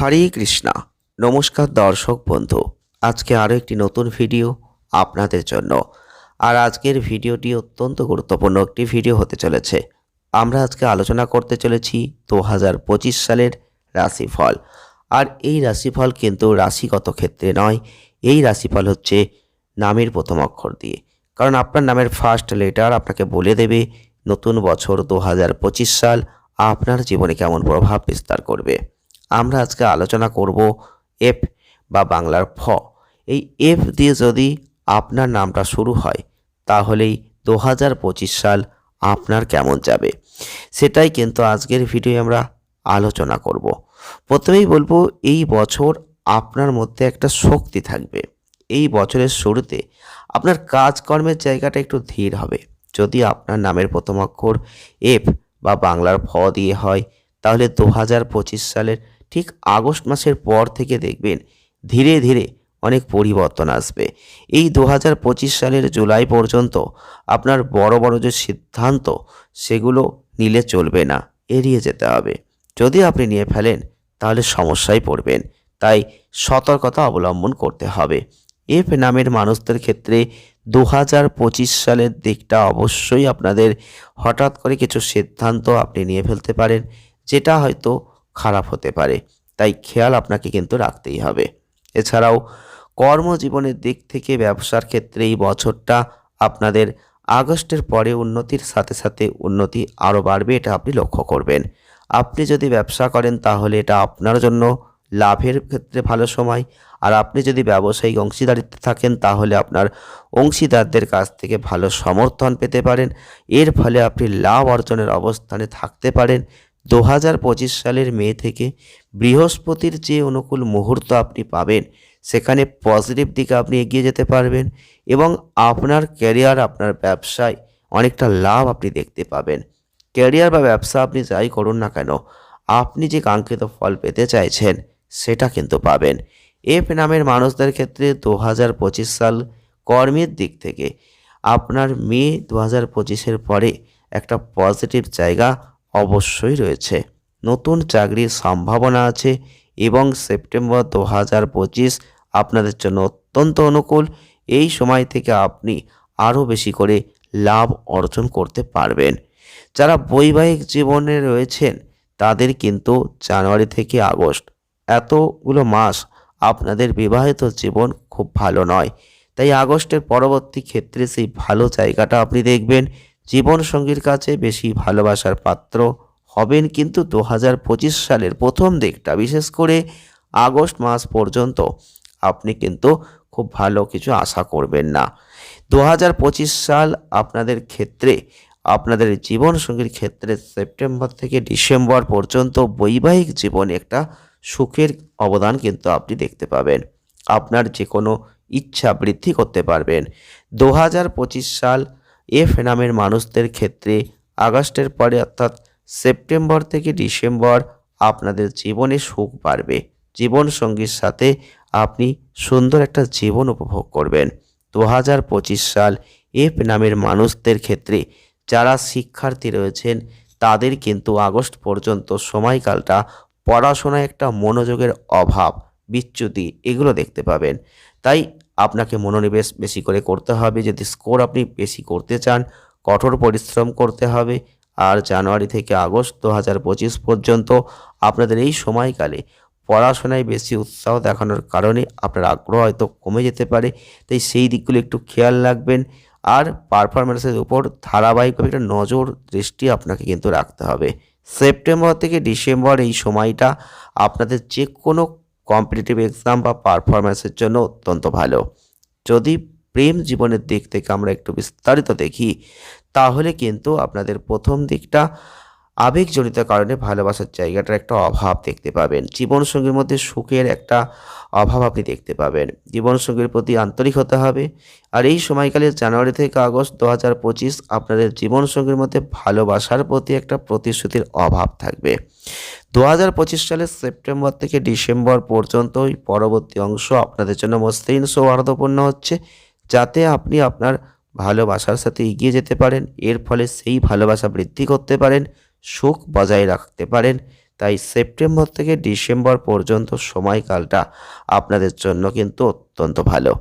হরে কৃষ্ণা। নমস্কার দর্শক বন্ধু, আজকে আরও একটি নতুন ভিডিও আপনাদের জন্য। আর আজকের ভিডিওটি অত্যন্ত গুরুত্বপূর্ণ একটি ভিডিও হতে চলেছে। আমরা আজকে আলোচনা করতে চলেছি দু হাজার পঁচিশ সালের রাশিফল। আর এই রাশিফল কিন্তু রাশিগত ক্ষেত্রে নয়, এই রাশিফল হচ্ছে নামের প্রথম অক্ষর দিয়ে। কারণ আপনার নামের ফার্স্ট লেটার আপনাকে বলে দেবে নতুন বছর দু হাজার পঁচিশ সাল, আপনার জীবনে কেমন প্রভাব বিস্তার করবে। আমরা আজকে আলোচনা করব এফ বা বাংলার ফ। এই এফ দিয়ে যদি আপনার নামটা শুরু হয়, তাহলেই দু হাজার পঁচিশ সাল আপনার কেমন যাবে? সেটাই কিন্তু আজকের ভিডিও আমরা আলোচনা করব। প্রথমেই বলব, এই বছর আপনার মধ্যে একটা শক্তি থাকবে। এই বছরের শুরুতে আপনার কাজকর্মের জায়গাটা একটু ধীর হবে। যদি আপনার নামের প্রথম অক্ষর এফ বা বাংলার ফ দিয়ে হয়, তাহলে দু হাজার পঁচিশ সালের ঠিক আগস্ট মাসের পর থেকে দেখবেন ধীরে ধীরে অনেক পরিবর্তন আসবে। এই দু হাজার পঁচিশ সালের জুলাই পর্যন্ত আপনার বড় বড় যে সিদ্ধান্ত, সেগুলো নিলে চলবে না, এড়িয়ে যেতে হবে। যদি আপনি নিয়ে ফেলেন, তাহলে সমস্যায় পড়বেন। তাই সতর্কতা অবলম্বন করতে হবে। এফ নামের মানুষদের ক্ষেত্রে দু হাজার পঁচিশ সালের দিকটা অবশ্যই আপনাদের হঠাৎ করে কিছু সিদ্ধান্ত আপনি নিয়ে ফেলতে পারেন, যেটা হয়তো খারাপ হতে পারে। তাই খেয়াল আপনাকে কিন্তু রাখতেই হবে। এছাড়াও, কর্মজীবনের দিক থেকে ব্যবসার ক্ষেত্রে এই বছরটা আপনাদের আগস্টের পরে উন্নতির সাথে সাথে উন্নতি আরও বাড়বে, এটা আপনি লক্ষ্য করবেন। আপনি যদি ব্যবসা করেন, তাহলে এটা আপনার জন্য লাভের ক্ষেত্রে ভালো সময়। আর আপনি যদি ব্যবসায়িক অংশীদারিত্বে থাকেন, তাহলে আপনার অংশীদারদের কাছ থেকে ভালো সমর্থন পেতে পারেন। এর ফলে আপনি লাভ অর্জনের অবস্থানে থাকতে পারেন। দু হাজার পঁচিশ সালের মে থেকে বৃহস্পতির যে অনুকূল মুহূর্ত আপনি পাবেন, সেখানে পজিটিভ দিকে আপনি এগিয়ে যেতে পারবেন এবং আপনার ক্যারিয়ার আপনার ব্যবসায় অনেকটা লাভ আপনি দেখতে পাবেন। ক্যারিয়ার বা ব্যবসা আপনি যাই করুন না কেন, আপনি যে কাঙ্ক্ষিত ফল পেতে চাইছেন, সেটা কিন্তু পাবেন। এফ নামের মানুষদের ক্ষেত্রে দু হাজার পঁচিশ সাল কর্মের দিক থেকে আপনার মে দু হাজার পঁচিশের পরে একটা পজিটিভ জায়গা অবশ্যই রয়েছে। নতুন চাকরির সম্ভাবনা আছে এবং সেপ্টেম্বর দু হাজার পঁচিশ আপনাদের জন্য অত্যন্ত অনুকূল। এই সময় থেকে আপনি আরও বেশি করে লাভ অর্জন করতে পারবেন। যারা বৈবাহিক জীবনে রয়েছেন, তাদের কিন্তু জানুয়ারি থেকে আগস্ট এতগুলো মাস আপনাদের বিবাহিত জীবন খুব ভালো নয়। তাই আগস্টের পরবর্তী ক্ষেত্রে সেই ভালো জায়গাটা আপনি দেখবেন। জীবনসঙ্গীর কাছে বেশি ভালোবাসার পাত্র হবেন কিন্তু দু হাজার পঁচিশ সালের প্রথম দিকটা, বিশেষ করে আগস্ট মাস পর্যন্ত, আপনি কিন্তু খুব ভালো কিছু আশা করবেন না। দু হাজার পঁচিশ সাল আপনাদের ক্ষেত্রে, আপনাদের জীবনসঙ্গীর ক্ষেত্রে সেপ্টেম্বর থেকে ডিসেম্বর পর্যন্ত বৈবাহিক জীবনে একটা সুখের অবদান কিন্তু আপনি দেখতে পাবেন। আপনার যে কোনো ইচ্ছা বৃদ্ধি করতে পারবেন। দু হাজার পঁচিশ সাল এফ নামের মানুষদের ক্ষেত্রে আগস্টের পরে অর্থাৎ সেপ্টেম্বর থেকে ডিসেম্বর আপনাদের জীবনে সুখ বাড়বে। জীবনসঙ্গীর সাথে আপনি সুন্দর একটা জীবন উপভোগ করবেন। দু হাজার পঁচিশ সাল এফ নামের মানুষদের ক্ষেত্রে যারা শিক্ষার্থী রয়েছেন, তাদের কিন্তু আগস্ট পর্যন্ত সময়কালটা পড়াশোনায় একটা মনোযোগের অভাব, বিচ্যুতি, এগুলো দেখতে পাবেন। তাই আপনাকে মনোনিবেশ বেশি করে করতে হবে। যদি স্কোর আপনি বেশি করতে চান, কঠোর পরিশ্রম করতে হবে। আর জানুয়ারি থেকে আগস্ট দু হাজার পঁচিশ পর্যন্ত আপনাদের এই সময়কালে পড়াশোনায় বেশি উৎসাহ দেখানোর কারণে আপনার আগ্রহ হয়তো কমে যেতে পারে। তাই সেই দিকগুলো একটু খেয়াল রাখবেন। আর পারফরমেন্সের উপর ধারাবাহিকভাবে একটা নজর দৃষ্টি আপনাকে কিন্তু রাখতে হবে। সেপ্টেম্বর থেকে ডিসেম্বর এই সময়টা আপনাদের যে কোনো কম্পিটিটিভ এক্সাম বা পারফরমেন্সের জন্য অত্যন্ত ভালো। যদি প্রেম জীবনের দিক থেকে আমরা একটু বিস্তারিত দেখি, তাহলে কিন্তু আপনাদের প্রথম দিকটা আবেগজনিত কারণে ভালোবাসার জায়গাটার একটা অভাব দেখতে পাবেন। জীবনসঙ্গীর মধ্যে সুখের একটা অভাব আপনি দেখতে পাবেন। জীবনসঙ্গীর প্রতি আন্তরিক হতে হবে। আর এই সময়কালে জানুয়ারি থেকে আগস্ট দু হাজার পঁচিশ আপনাদের জীবনসঙ্গীর মধ্যে ভালোবাসার প্রতি একটা প্রতিশ্রুতির অভাব থাকবে। দু হাজার পঁচিশ সালের সেপ্টেম্বর থেকে ডিসেম্বর পর্যন্ত পরবর্তী অংশ আপনাদের জন্য মসৃণ সৌহার্দ্যপূর্ণ হচ্ছে। যাতে আপনি আপনার ভালোবাসার সাথে এগিয়ে যেতে পারেন। এর ফলে সেই ভালোবাসা বৃদ্ধি করতে পারেন। সুখ বজায় রাখতে পারেন। তাই সেপ্টেম্বর থেকে ডিসেম্বর পর্যন্ত সময়কালটা আপনাদের জন্য কিন্তু অত্যন্ত ভালো।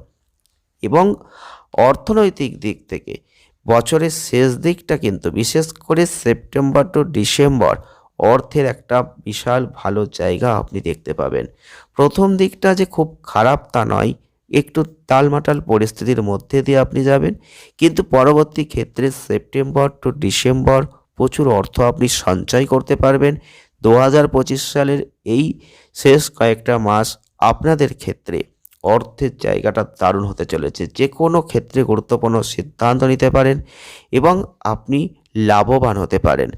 এবং অর্থনৈতিক দিক থেকে বছরের শেষ দিকটা কিন্তু বিশেষ করে সেপ্টেম্বর টু ডিসেম্বর অর্থের একটা বিশাল ভালো জায়গা আপনি দেখতে পাবেন। প্রথম দিকটা যে খুব খারাপ তা নয়, একটু টালমাটাল পরিস্থিতির মধ্যে দিয়ে আপনি যাবেন। কিন্তু পরবর্তী ক্ষেত্রে সেপ্টেম্বর টু ডিসেম্বর প্রচুর অর্থ আপনি সঞ্চয় করতে পারবেন। দু হাজার পঁচিশ সালের এই শেষ কয়েকটা মাস আপনাদের ক্ষেত্রে অর্থের জায়গাটা দারুণ হতে চলেছে। যে কোনো ক্ষেত্রে গুরুত্বপূর্ণ সিদ্ধান্ত নিতে পারেন এবং আপনি লাভবান হতে পারেন।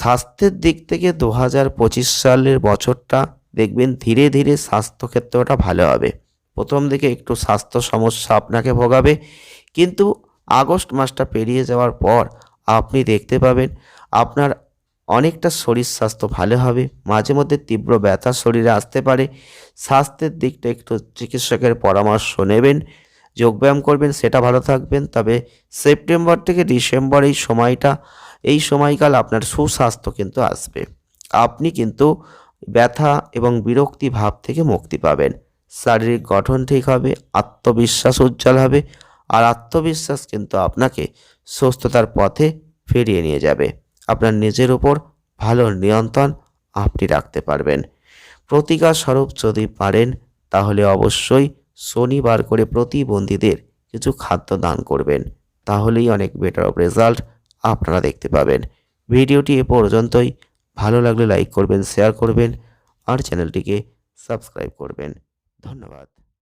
স্বাস্থ্যের দিক থেকে দু হাজার পঁচিশ সালের বছরটা দেখবেন ধীরে ধীরে স্বাস্থ্যক্ষেত্রটা ভালো হবে। প্রথম দিকে একটু স্বাস্থ্য সমস্যা আপনাকে ভোগাবে, কিন্তু আগস্ট মাসটা পেরিয়ে যাওয়ার পর আপনি দেখতে পাবেন আপনার অনেকটা শরীর স্বাস্থ্য ভালো হবে। মাঝে মধ্যে তীব্র ব্যথা শরীরে আসতে পারে। স্বাস্থ্যের দিকটা একটু চিকিৎসকের পরামর্শ নেবেন, যোগব্যায়াম করবেন, সেটা ভালো থাকবেন। তবে সেপ্টেম্বর থেকে ডিসেম্বর এই সময়টা, এই সময়কাল আপনার সুস্বাস্থ্য কিন্তু আসবে। আপনি কিন্তু ব্যথা এবং বিরক্তি ভাব থেকে মুক্তি পাবেন। শারীরিক গঠন ঠিক হবে, আত্মবিশ্বাস উজ্জ্বল হবে আর আত্মবিশ্বাস কিন্তু আপনাকে সুস্থতার পথে ফিরিয়ে নিয়ে যাবে। আপনার নিজের উপর ভালো নিয়ন্ত্রণ আপনি রাখতে পারবেন। প্রতিকার স্বরূপ যদি পারেন, তাহলে অবশ্যই শনিবার করে প্রতিবন্ধীদের কিছু খাদ্য দান করবেন। তাহলেই অনেক বেটার অফ রেজাল্ট আপনারা দেখতে পাবেন। ভিডিওটি এ পর্যন্তই। ভালো লাগলে লাইক করবেন শেয়ার করবেন, আর চ্যানেলটিকে সাবস্ক্রাইব করবেন। ধন্যবাদ।